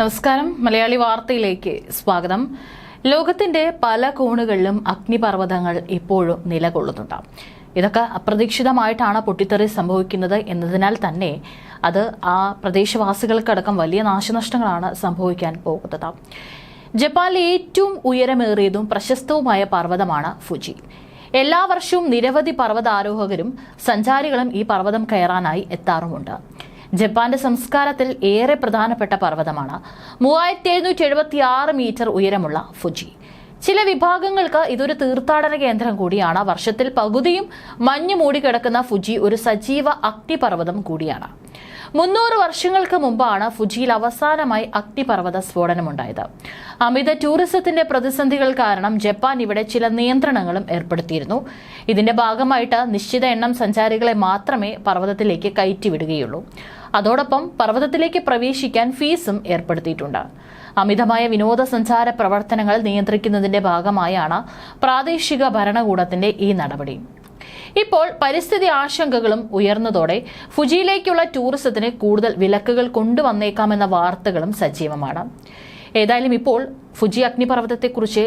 നമസ്കാരം. മലയാളി വാർത്തയിലേക്ക് സ്വാഗതം. ലോകത്തിന്റെ പല കോണുകളിലും അഗ്നിപർവതങ്ങൾ ഇപ്പോഴും നിലകൊള്ളുന്നുണ്ട്. ഇതൊക്കെ അപ്രതീക്ഷിതമായിട്ടാണ് പൊട്ടിത്തെറി സംഭവിക്കുന്നത് എന്നതിനാൽ തന്നെ അത് ആ പ്രദേശവാസികൾക്കടക്കം വലിയ നാശനഷ്ടങ്ങളാണ് സംഭവിക്കാൻ പോകുന്നത്. ജപ്പാനിലെ ഏറ്റവും ഉയരമേറിയതും പ്രശസ്തവുമായ പർവതമാണ് ഫുജി. എല്ലാ വർഷവും നിരവധി പർവതാരോഹകരും സഞ്ചാരികളും ഈ പർവതം കയറാനായി എത്താറുമുണ്ട്. ജപ്പാന്റെ സംസ്കാരത്തിൽ ഏറെ പ്രധാനപ്പെട്ട പർവതമാണ്. മൂവായിരത്തി എഴുന്നൂറ്റി എഴുപത്തി ആറ് മീറ്റർ ഉയരമുള്ള ഫുജി. ചില വിഭാഗങ്ങൾക്ക് ഇതൊരു തീർത്ഥാടന കേന്ദ്രം കൂടിയാണ്. വർഷത്തിൽ പകുതിയും മഞ്ഞ് മൂടിക്കിടക്കുന്ന ഫുജി ഒരു സജീവ അഗ്നിപർവതം കൂടിയാണ്. മുന്നൂറ് വർഷങ്ങൾക്ക് മുമ്പാണ് ഫുജിയിൽ അവസാനമായി അഗ്നിപർവത സ്ഫോടനമുണ്ടായത്. അമിത ടൂറിസത്തിന്റെ പ്രതിസന്ധികൾ കാരണം ജപ്പാൻ ഇവിടെ ചില നിയന്ത്രണങ്ങളും ഏർപ്പെടുത്തിയിരുന്നു. ഇതിന്റെ ഭാഗമായിട്ട് നിശ്ചിത എണ്ണം സഞ്ചാരികളെ മാത്രമേ പർവതത്തിലേക്ക് കയറ്റിവിടുകയുള്ളൂ. അതോടൊപ്പം പർവതത്തിലേക്ക് പ്രവേശിക്കാൻ ഫീസും ഏർപ്പെടുത്തിയിട്ടുണ്ട്. അമിതമായ വിനോദസഞ്ചാര പ്രവർത്തനങ്ങൾ നിയന്ത്രിക്കുന്നതിന്റെ ഭാഗമായാണ് പ്രാദേശിക ഭരണകൂടത്തിന്റെ ഈ നടപടി. ഇപ്പോൾ പരിസ്ഥിതി ആശങ്കകളും ഉയർന്നതോടെ ഫുജിയിലേക്കുള്ള ടൂറിസത്തിന് കൂടുതൽ വിലക്കുകൾ കൊണ്ടുവന്നേക്കാമെന്ന വാർത്തകളും സജീവമാണ്. ഏതായാലും ഇപ്പോൾ ഫുജി അഗ്നിപർവതത്തെക്കുറിച്ച്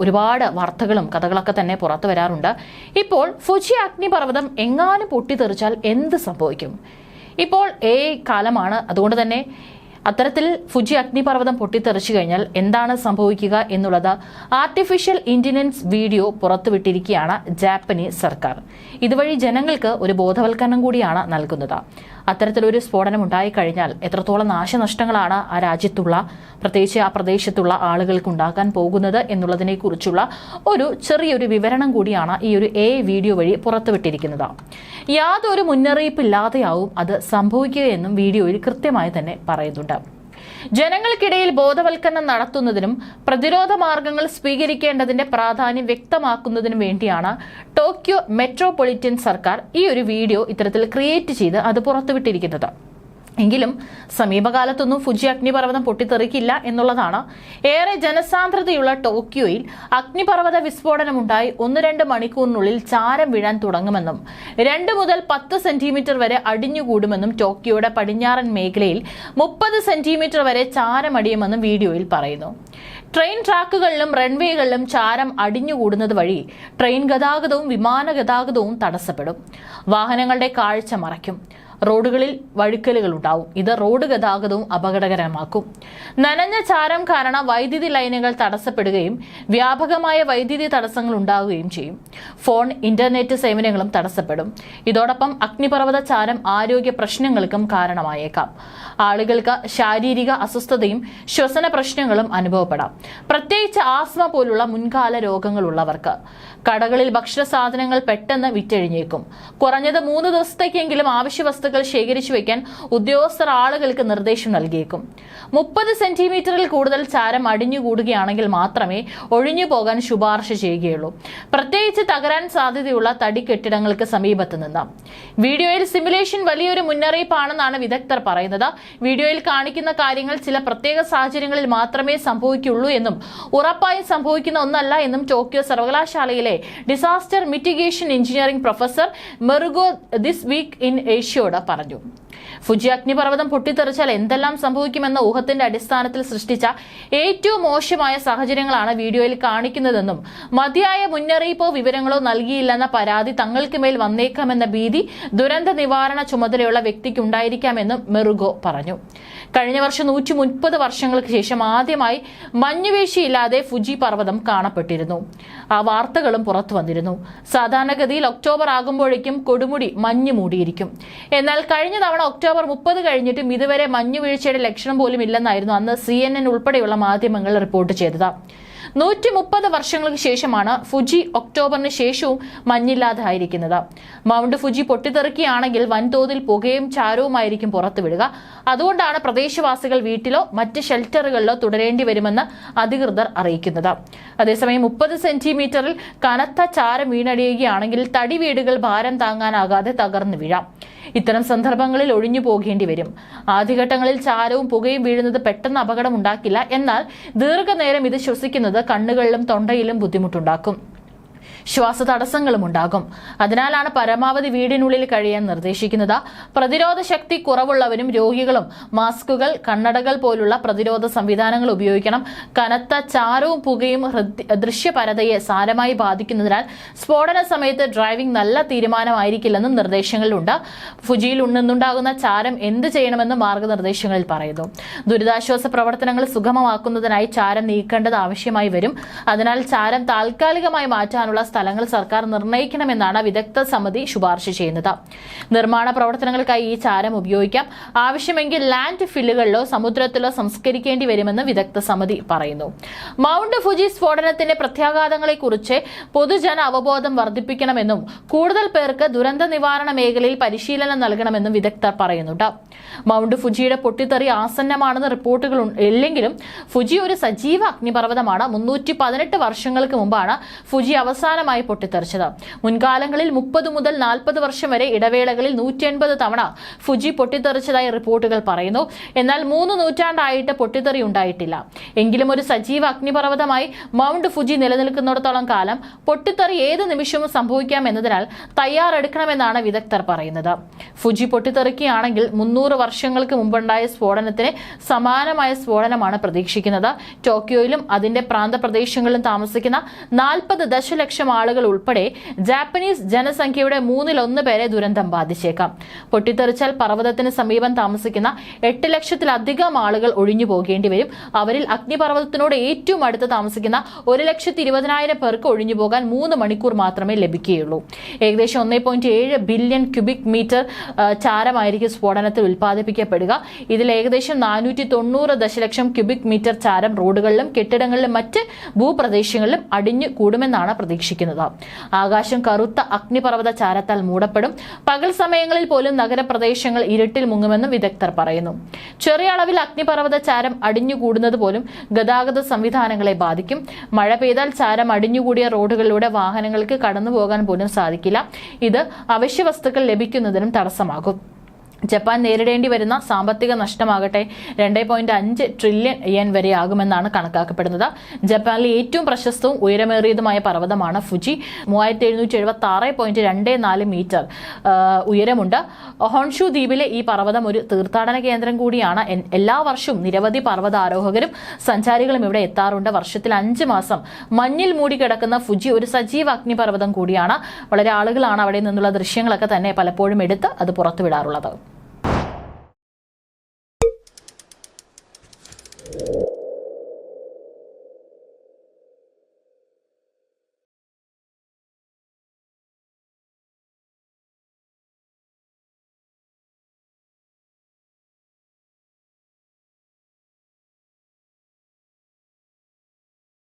ഒരുപാട് വാർത്തകളും കഥകളൊക്കെ തന്നെ പുറത്തു വരാറുണ്ട്. ഇപ്പോൾ ഫുജി അഗ്നിപർവതം എങ്ങാനും പൊട്ടിത്തെറിച്ചാൽ എന്ത് സംഭവിക്കും? ഇപ്പോൾ ഏ കാലമാണ്. അതുകൊണ്ട് തന്നെ അത്തരത്തിൽ ഫുജി അഗ്നിപർവതം പൊട്ടിത്തെറിച്ചു കഴിഞ്ഞാൽ എന്താണ് സംഭവിക്കുക എന്നുള്ളത് ആർട്ടിഫിഷ്യൽ ഇന്റലിജൻസ് വീഡിയോ പുറത്തുവിട്ടിരിക്കുകയാണ് ജാപ്പനീസ് സർക്കാർ. ഇതുവഴി ജനങ്ങൾക്ക് ഒരു ബോധവൽക്കരണം കൂടിയാണ് നൽകുന്നത്. അത്തരത്തിലൊരു സ്ഫോടനം ഉണ്ടായിക്കഴിഞ്ഞാൽ എത്രത്തോളം നാശനഷ്ടങ്ങളാണ് ആ രാജ്യത്തുള്ള പ്രത്യേകിച്ച് ആ പ്രദേശത്തുള്ള ആളുകൾക്ക് ഉണ്ടാക്കാൻ പോകുന്നത് എന്നുള്ളതിനെ കുറിച്ചുള്ള ഒരു ചെറിയൊരു വിവരണം കൂടിയാണ് ഈ ഒരു എ വീഡിയോ വഴി പുറത്തുവിട്ടിരിക്കുന്നത്. യാതൊരു മുന്നറിയിപ്പില്ലാതെയാവും അത് സംഭവിക്കുകയെന്നും വീഡിയോയിൽ കൃത്യമായി തന്നെ പറയുന്നുണ്ട്. ജനങ്ങൾക്കിടയിൽ ബോധവൽക്കരണം നടത്തുന്നതിനും പ്രതിരോധ മാർഗങ്ങൾ സ്വീകരിക്കേണ്ടതിന്റെ പ്രാധാന്യം വ്യക്തമാക്കുന്നതിനും വേണ്ടിയാണ് ടോക്കിയോ മെട്രോപൊളിറ്റൻ സർക്കാർ ഈ ഒരു വീഡിയോ ഇത്തരത്തിൽ ക്രിയേറ്റ് ചെയ്ത് അത് പുറത്തുവിട്ടിരിക്കുന്നത്. എങ്കിലും സമീപകാലത്തൊന്നും ഫുജി അഗ്നിപർവതം പൊട്ടിത്തെറിക്കില്ല എന്നുള്ളതാണ്. ഏറെ ജനസാന്ദ്രതയുള്ള ടോക്കിയോയിൽ അഗ്നിപർവത വിസ്ഫോടനമുണ്ടായി ഒന്ന് രണ്ട് മണിക്കൂറിനുള്ളിൽ ചാരം വീഴാൻ തുടങ്ങുമെന്നും രണ്ട് മുതൽ പത്ത് സെന്റിമീറ്റർ വരെ അടിഞ്ഞുകൂടുമെന്നും ടോക്കിയോയുടെ പടിഞ്ഞാറൻ മേഖലയിൽ മുപ്പത് സെന്റിമീറ്റർ വരെ ചാരമടിയുമെന്നും വീഡിയോയിൽ പറയുന്നു. ട്രെയിൻ ട്രാക്കുകളിലും റൺവേകളിലും ചാരം അടിഞ്ഞുകൂടുന്നത് വഴി ട്രെയിൻ ഗതാഗതവും വിമാന ഗതാഗതവും തടസ്സപ്പെടും. വാഹനങ്ങളുടെ കാഴ്ച മറയ്ക്കും. റോഡുകളിൽ വഴുക്കലുകൾ ഉണ്ടാവും ഇത് റോഡ് ഗതാഗതവും അപകടകരമാക്കും. നനഞ്ഞ ചാരം കാരണം വൈദ്യുതി ലൈനുകൾ തടസ്സപ്പെടുകയും വ്യാപകമായ വൈദ്യുതി തടസ്സങ്ങൾ ഉണ്ടാവുകയും ചെയ്യും. ഫോൺ ഇന്റർനെറ്റ് സേവനങ്ങളും തടസ്സപ്പെടും. ഇതോടൊപ്പം അഗ്നിപർവത ചാരം ആരോഗ്യ പ്രശ്നങ്ങൾക്കും കാരണമായേക്കാം. ആളുകൾക്ക് ശാരീരിക അസ്വസ്ഥതയും ശ്വസന പ്രശ്നങ്ങളും അനുഭവപ്പെടാം. പ്രത്യേകിച്ച് ആസ്മ പോലുള്ള മുൻകാല രോഗങ്ങളുള്ളവർക്ക്. കടകളിൽ ഭക്ഷണ സാധനങ്ങൾ പെട്ടെന്ന് വിറ്റഴിഞ്ഞേക്കും. കുറഞ്ഞത് മൂന്ന് ദിവസത്തേക്കെങ്കിലും ആവശ്യ വസ്തുക്കൾ ശേഖരിച്ചു വയ്ക്കാൻ ഉദ്യോഗസ്ഥർ ആളുകൾക്ക് നിർദ്ദേശം നൽകിയേക്കും. മുപ്പത് സെന്റിമീറ്ററിൽ കൂടുതൽ ചാരം അടിഞ്ഞുകൂടുകയാണെങ്കിൽ മാത്രമേ ഒഴിഞ്ഞു പോകാൻ ശുപാർശ ചെയ്യുകയുള്ളൂ. പ്രത്യേകിച്ച് തകരാൻ സാധ്യതയുള്ള തടി കെട്ടിടങ്ങൾക്ക് സമീപത്ത് നിന്ന്. വീഡിയോയിൽ സിമുലേഷൻ വലിയൊരു മുന്നറിയിപ്പാണെന്നാണ് വിദഗ്ധർ പറയുന്നത്. വീഡിയോയിൽ കാണിക്കുന്ന കാര്യങ്ങൾ ചില പ്രത്യേക സാഹചര്യങ്ങളിൽ മാത്രമേ സംഭവിക്കുള്ളൂ എന്നും ഉറപ്പായും സംഭവിക്കുന്ന ഒന്നല്ല എന്നും ടോക്കിയോ സർവകലാശാലയിലെ ഡിസാസ്റ്റർ മിറ്റിഗേഷൻ എഞ്ചിനീയറിംഗ് പ്രൊഫസർ മെറുഗോ ദിസ് വീക്ക് ഇൻ ഏഷ്യയോട് പറഞ്ഞു? ഫുജി അഗ്നിപർവതം പൊട്ടിത്തെറിച്ചാൽ എന്തെല്ലാം സംഭവിക്കുമെന്ന ഊഹത്തിന്റെ അടിസ്ഥാനത്തിൽ സൃഷ്ടിച്ച ഏറ്റവും മോശമായ സാഹചര്യങ്ങളാണ് വീഡിയോയിൽ കാണിക്കുന്നതെന്നും മതിയായ മുന്നറിയിപ്പോ വിവരങ്ങളോ നൽകിയില്ലെന്ന പരാതി തങ്ങൾക്ക് മേൽ വന്നേക്കാമെന്ന ഭീതി ദുരന്ത നിവാരണ ചുമതലയുള്ള വ്യക്തിക്ക് ഉണ്ടായിരിക്കാമെന്നും മെറുഗോ പറഞ്ഞു. കഴിഞ്ഞ വർഷം നൂറ്റി മുപ്പത് വർഷങ്ങൾക്ക് ശേഷം ആദ്യമായി മഞ്ഞുവീഴ്ചയില്ലാതെ ഫുജി പർവതം കാണപ്പെട്ടിരുന്നു. ആ വാർത്തകളും പുറത്തു വന്നിരുന്നു. സാധാരണഗതിയിൽ ഒക്ടോബർ ആകുമ്പോഴേക്കും കൊടുമുടി മഞ്ഞ് മൂടിയിരിക്കും എന്നാൽ കഴിഞ്ഞ തവണ ഒക്ടോബർ മുപ്പത് കഴിഞ്ഞിട്ടും ഇതുവരെ മഞ്ഞുവീഴ്ചയുടെ ലക്ഷണം പോലും ഇല്ലെന്നായിരുന്നു അന്ന് സി ഉൾപ്പെടെയുള്ള മാധ്യമങ്ങൾ റിപ്പോർട്ട് ചെയ്തത്. നൂറ്റി മുപ്പത് വർഷങ്ങൾക്ക് ശേഷമാണ് ഫുജി ഒക്ടോബറിന് ശേഷവും മഞ്ഞില്ലാതായിരിക്കുന്നത്. മൗണ്ട് ഫുജി പൊട്ടിത്തെറിക്കുകയാണെങ്കിൽ വൻതോതിൽ പുകയും ചാരവുമായിരിക്കും പുറത്തുവിടുക. അതുകൊണ്ടാണ് പ്രദേശവാസികൾ വീട്ടിലോ മറ്റ് ഷെൽട്ടറുകളിലോ തുടരേണ്ടി വരുമെന്ന് അധികൃതർ അറിയിക്കുന്നത്. അതേസമയം മുപ്പത് സെന്റിമീറ്ററിൽ കനത്ത ചാരം വീണടിയുകയാണെങ്കിൽ തടി വീടുകൾ ഭാരം താങ്ങാനാകാതെ തകർന്നു വീഴാം. ഇത്തരം സന്ദർഭങ്ങളിൽ ഒഴിഞ്ഞു പോകേണ്ടി വരും. ആദ്യഘട്ടങ്ങളിൽ ചാരവും പുകയും വീഴുന്നത് പെട്ടെന്ന് അപകടം ഉണ്ടാക്കില്ല എന്നാൽ ദീർഘനേരം ഇത് ശ്വസിക്കുന്നത് കണ്ണുകളിലും തൊണ്ടയിലും ബുദ്ധിമുട്ടുണ്ടാക്കും. ശ്വാസ തടസ്സങ്ങളും ഉണ്ടാകും അതിനാലാണ് പരമാവധി വീടിനുള്ളിൽ കഴിയാൻ നിർദ്ദേശിക്കുന്നത്. പ്രതിരോധ ശക്തി കുറവുള്ളവരും രോഗികളും മാസ്കുകൾ കണ്ണടകൾ പോലുള്ള പ്രതിരോധ സംവിധാനങ്ങൾ ഉപയോഗിക്കണം. കനത്ത ചാരവും പുകയും ദൃശ്യപരതയെ സാരമായി ബാധിക്കുന്നതിനാൽ സ്ഫോടന സമയത്ത് ഡ്രൈവിംഗ് നല്ല തീരുമാനമായിരിക്കില്ലെന്നും നിർദ്ദേശങ്ങളിലുണ്ട്. ഫുജിയിൽ ഉണ്ടെന്നുണ്ടാകുന്ന ചാരം എന്ത് ചെയ്യണമെന്ന് മാർഗനിർദ്ദേശങ്ങളിൽ പറയുന്നു. ദുരിതാശ്വാസ പ്രവർത്തനങ്ങൾ സുഗമമാക്കുന്നതിനായി ചാരം നീക്കേണ്ടത് ആവശ്യമായി വരും. അതിനാൽ ചാരം താൽക്കാലികമായി മാറ്റാനുള്ള സ്ഥലങ്ങൾ സർക്കാർ നിർണയിക്കണമെന്നാണ് വിദഗ്ധ സമിതി ശുപാർശ ചെയ്യുന്നത്. നിർമ്മാണ പ്രവർത്തനങ്ങൾക്കായി ഈ ചാരം ഉപയോഗിക്കാം. ആവശ്യമെങ്കിൽ ലാൻഡ് ഫില്ലുകളിലോ സമുദ്രത്തിലോ സംസ്കരിക്കേണ്ടി വരുമെന്ന് വിദഗ്ധ സമിതി പറയുന്നു. മൗണ്ട് ഫുജി സ്ഫോടനത്തിന്റെ പ്രത്യാഘാതങ്ങളെക്കുറിച്ച് പൊതുജന അവബോധം വർദ്ധിപ്പിക്കണമെന്നും കൂടുതൽ പേർക്ക് ദുരന്ത നിവാരണ മേഖലയിൽ പരിശീലനം നൽകണമെന്നും വിദഗ്ധർ പറയുന്നുണ്ട്. മൗണ്ട് ഫുജിയുടെ പൊട്ടിത്തെറി ആസന്നമാണെന്ന് റിപ്പോർട്ടുകൾ ഇല്ലെങ്കിലും ഫുജി ഒരു സജീവ അഗ്നിപർവതമാണ്. മുന്നൂറ്റി പതിനെട്ട് വർഷങ്ങൾക്ക് മുമ്പാണ് ഫുജി അവസാനമായി പൊട്ടിത്തെറിച്ചത്. മുൻകാലങ്ങളിൽ മുപ്പത് മുതൽ നാൽപ്പത് വർഷം വരെ ഇടവേളകളിൽ നൂറ്റി എൺപത് തവണ ഫുജി പൊട്ടിത്തെറിച്ചതായി റിപ്പോർട്ടുകൾ പറയുന്നു. എന്നാൽ മൂന്ന് നൂറ്റാണ്ടായിട്ട് പൊട്ടിത്തെറി ഉണ്ടായിട്ടില്ല. എങ്കിലും ഒരു സജീവ അഗ്നിപർവതമായി മൗണ്ട് ഫുജി നിലനിൽക്കുന്നിടത്തോളം കാലം പൊട്ടിത്തെറി ഏത് നിമിഷവും സംഭവിക്കാം എന്നതിനാൽ തയ്യാറെടുക്കണമെന്നാണ് വിദഗ്ധർ പറയുന്നത്. ഫുജി പൊട്ടിത്തെറിക്കുകയാണെങ്കിൽ മുന്നൂറ് വർഷങ്ങൾക്ക് മുമ്പുണ്ടായ സ്ഫോടനത്തിന് സമാനമായ സ്ഫോടനമാണ് പ്രതീക്ഷിക്കുന്നത്. ടോക്കിയോയിലും അതിന്റെ പ്രാന്തപ്രദേശങ്ങളിലും താമസിക്കുന്ന നാൽപ്പത് ദശലക്ഷം ആളുകൾ ഉൾപ്പെടെ ജാപ്പനീസ് ജനസംഖ്യയുടെ മൂന്നിലൊന്ന് പേരെ ദുരന്തം ബാധിച്ചേക്കാം. പൊട്ടിത്തെറിച്ചാൽ പർവതത്തിന് സമീപം താമസിക്കുന്ന എട്ട് ലക്ഷത്തിലധികം ആളുകൾ ഒഴിഞ്ഞു പോകേണ്ടി വരും. അവരിൽ അഗ്നിപർവതത്തിനോട് ഏറ്റവും അടുത്ത് താമസിക്കുന്ന ഒരു ലക്ഷത്തി ഇരുപതിനായിരം പേർക്ക് ഒഴിഞ്ഞു പോകാൻ മൂന്ന് മണിക്കൂർ മാത്രമേ ലഭിക്കുകയുള്ളൂ. ഏകദേശം ഒന്നേ പോയിന്റ് ഏഴ് ബില്യൺ ക്യൂബിക് മീറ്റർ ചാരമായിരിക്കും സ്ഫോടനത്തിൽ ഉൽപ്പാദിപ്പിക്കപ്പെടുക. ഇതിൽ ഏകദേശം നാനൂറ്റി തൊണ്ണൂറ് ദശലക്ഷം ക്യൂബിക് മീറ്റർ ചാരം റോഡുകളിലും കെട്ടിടങ്ങളിലും മറ്റ് ഭൂപ്രദേശങ്ങളിലും അടിഞ്ഞു കൂടുമെന്നാണ് പ്രതീക്ഷിക്കുന്നത് ആകാശം കറുത്ത അഗ്നിപർവത ചാരത്താൽ മൂടപ്പെടും. പകൽ സമയങ്ങളിൽ പോലും നഗരപ്രദേശങ്ങൾ ഇരുട്ടിൽ മുങ്ങുമെന്നും വിദഗ്ധർ പറയുന്നു. ചെറിയ അളവിൽ അഗ്നിപർവത ചാരം അടിഞ്ഞുകൂടുന്നത് പോലും ഗതാഗത സംവിധാനങ്ങളെ ബാധിക്കും. മഴ പെയ്താൽ ചാരം അടിഞ്ഞുകൂടിയ റോഡുകളിലൂടെ വാഹനങ്ങൾക്ക് കടന്നുപോകാൻ പോലും സാധിക്കില്ല. ഇത് അവശ്യ വസ്തുക്കൾ ലഭിക്കുന്നതിനും തടസ്സമാകും. ജപ്പാൻ നേരിടേണ്ടി വരുന്ന സാമ്പത്തിക നഷ്ടമാകട്ടെ രണ്ടേ പോയിന്റ് അഞ്ച് ട്രില്യൺ യൻ വരെ ആകുമെന്നാണ് കണക്കാക്കപ്പെടുന്നത്. ജപ്പാനിലെ ഏറ്റവും പ്രശസ്തവും ഉയരമേറിയതുമായ പർവതമാണ് ഫുജി. മൂവായിരത്തി എഴുന്നൂറ്റി എഴുപത്തി ആറ് പോയിന്റ് രണ്ട് നാല് മീറ്റർ ഉയരമുണ്ട്. ഹോൺഷു ദ്വീപിലെ ഈ പർവതം ഒരു തീർത്ഥാടന കേന്ദ്രം കൂടിയാണ്. എല്ലാ വർഷവും നിരവധി പർവതാരോഹകരും സഞ്ചാരികളും ഇവിടെ എത്താറുണ്ട്. വർഷത്തിൽ അഞ്ച് മാസം മഞ്ഞിൽ മൂടി കിടക്കുന്ന ഫുജി ഒരു സജീവ അഗ്നിപർവതം കൂടിയാണ്. വളരെ ആളുകളാണ് അവിടെ നിന്നുള്ള ദൃശ്യങ്ങളൊക്കെ തന്നെ പലപ്പോഴും എടുത്ത് അത് പുറത്തുവിടാറുള്ളത്.